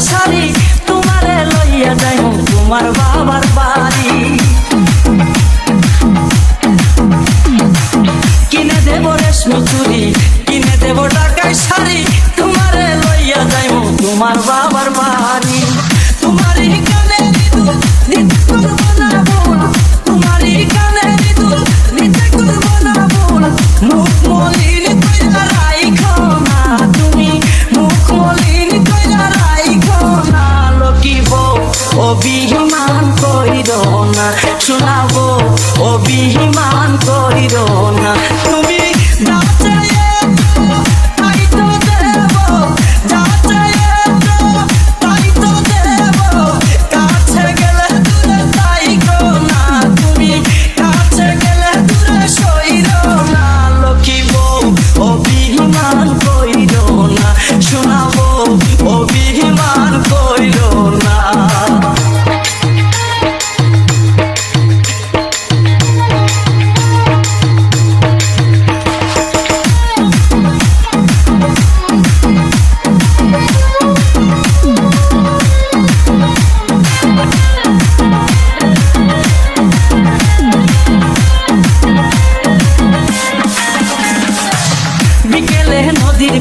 সারি তোমারে লইয়া যাই তোমার বাবার বাড়ি। কিনে দেব রেশমি চুরি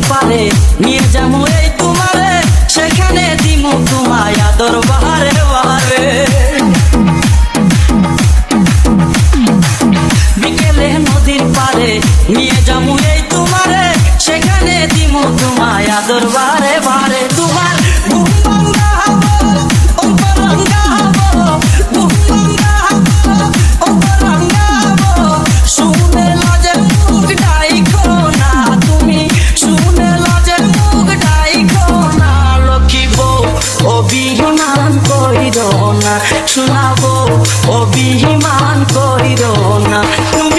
পারে। নিয়ে যাব এই তোমারে সেখানে দিমু তোমায় আদর বাহারে। কইরো না।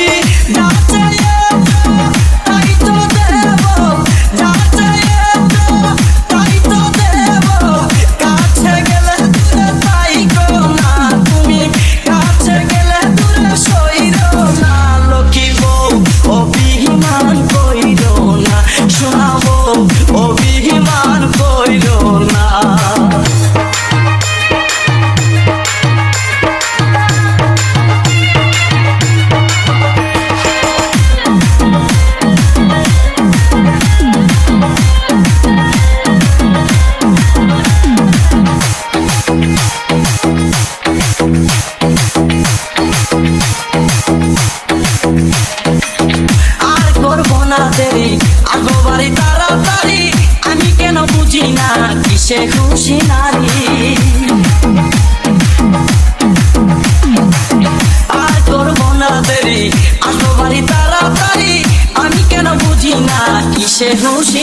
কিসে খুশি নারী? আর করব না দেরি, আসব বাড়ি তাড়াতাড়ি। আমি কেন বুঝি না কিসে খুশি